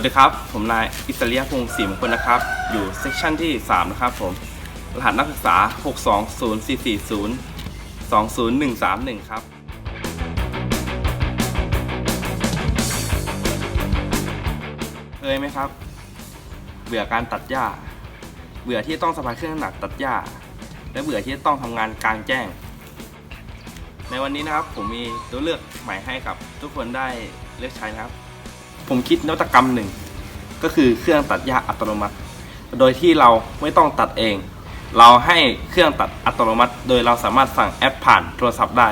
วัสดีครับ ผมนายอิสเลียพงศ์ศรีมงคลนะครับ อยู่เซสชันที่ 3 นะครับผม รหัสนักศึกษา 62044020131 ครับ เคยไหมครับ เบื่อการตัดหญ้า เบื่อที่ต้องสะพายเครื่องหนักตัดหญ้า และเบื่อที่ต้องทำงานกลางแจ้ง ในวันนี้นะครับผมมีตัวเลือกใหม่ให้กับทุกคนได้เลือกใช้นะครับ ผมคิดนวัตกรรมหนึ่ง ก็คือเครื่องตัดหญ้าอัตโนมัติ โดยที่เราไม่ต้องตัดเอง เราให้เครื่องตัดอัตโนมัติ โดยเราสามารถสั่งแอปผ่านโทรศัพท์ได้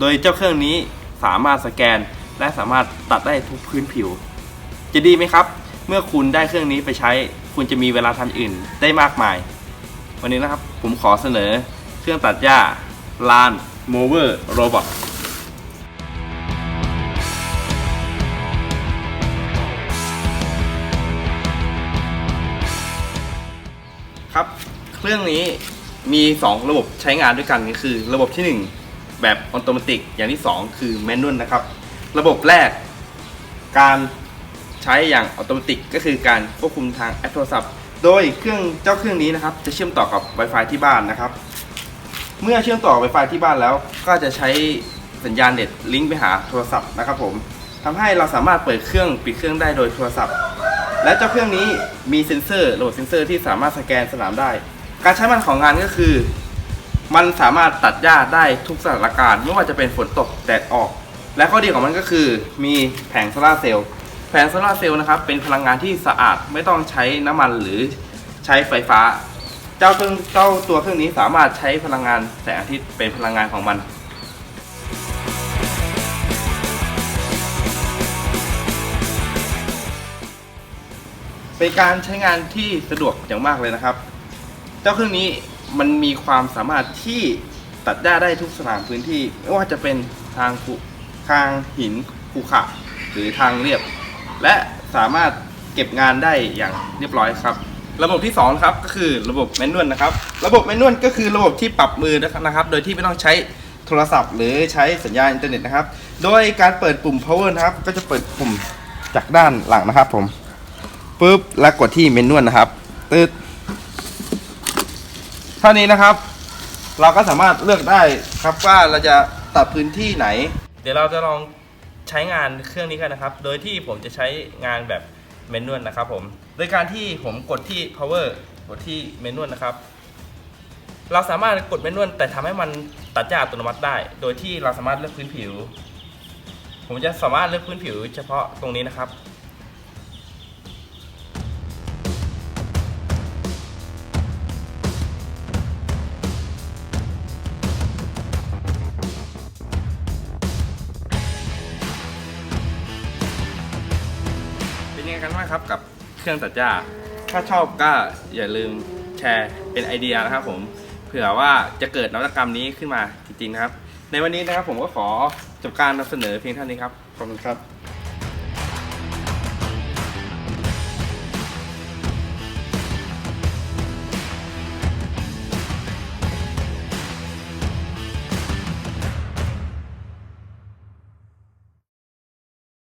โดยเจ้าเครื่องนี้สามารถสแกน และสามารถตัดได้ทุกพื้นผิว จะดีไหมครับ เมื่อคุณได้เครื่องนี้ไปใช้ คุณจะมีเวลาทำอื่นได้มากมาย วันนี้นะครับผมขอเสนอเครื่องตัดหญ้าลานโมเวอร์โรบอท เครื่องนี้มี 2 ระบบใช้งานด้วยกันก็คือ ระบบที่ 1 แบบออโตเมติอย่างที่ 2 คือแมนนวลนะครับ ระบบแรก การใช้อย่างออโตเมติก็คือการควบคุมทางแอปโทรศัพท์ โดยเครื่องเจ้าเครื่องนี้นะครับ จะเชื่อมต่อกับ Wi-Fi ที่บ้านนะครับ เมื่อเชื่อมต่อ Wi-Fi ที่บ้านแล้วก็จะใช้สัญญาณเน็ตลิงก์ไปหาโทรศัพท์นะครับผมทำให้เราสามารถเปิดเครื่องปิดเครื่องได้โดยโทรศัพท์ และเจ้าเครื่องนี้มีเซ็นเซอร์ระบบเซ็นเซอร์ที่สามารถสแกนสนามได้ การใช้มันของงานก็คือ มันสามารถตัดหญ้าได้ทุกสถานการณ์ไม่ว่าจะเป็นฝนตกแดดออก และข้อดีของมันก็คือมีแผงโซลาเซลล์แผงโซลาเซลล์นะครับเป็นพลังงานที่สะอาดไม่ต้องใช้น้ำมันหรือใช้ไฟฟ้า เจ้าเครื่องเจ้าตัวเครื่องนี้สามารถใช้พลังงานแสงอาทิตย์เป็นพลังงานของมันเป็นการใช้งานที่สะดวกอย่างมากเลยนะครับ เจ้าเครื่องนี้มันมีความสามารถที่ตัดหญ้าได้ทุกสถานพื้นที่ ไม่ว่าจะเป็นทางภูทางหินภูเขาหรือทางเรียบ และสามารถเก็บงานได้อย่างเรียบร้อยครับ ระบบที่2ครับก็คือระบบแมนนวลนะครับ ระบบแมนนวลก็คือระบบที่ปรับมือนะครับ โดยที่ไม่ต้องใช้โทรศัพท์ หรือใช้สัญญาณอินเทอร์เน็ตนะครับ โดยการเปิดปุ่ม power นะครับ ก็จะเปิดปุ่มจากด้านหลังนะครับผมปุ๊บแล้วกดที่เมนนวลนะครับตืด เท่านี้นะครับ เราก็สามารถเลือกได้ครับว่าเราจะตัดพื้นที่ไหน เดี๋ยวเราจะลองใช้งานเครื่องนี้กันนะครับ โดยที่ผมจะใช้งานแบบเมนนวลนะครับผม โดยการที่ผมกดที่ power กดที่เมนนวลนะครับ เราสามารถกดเมนนวลแต่ทำให้มันตัดหญ้าอัตโนมัติได้ โดยที่เราสามารถเลือกพื้นผิว ผมจะสามารถเลือกพื้นผิว เฉพาะตรงนี้นะครับ ไงกันบ้างครับกับเครื่องตัดหญ้า ถ้าชอบก็อย่าลืมแชร์เป็นไอเดียนะครับผมเผื่อว่าจะเกิดนวัตกรรมนี้ขึ้นมาจริงๆนะครับ ในวันนี้นะครับผมก็ขอจบการนำเสนอเพียงเท่านี้ครับขอบคุณครับ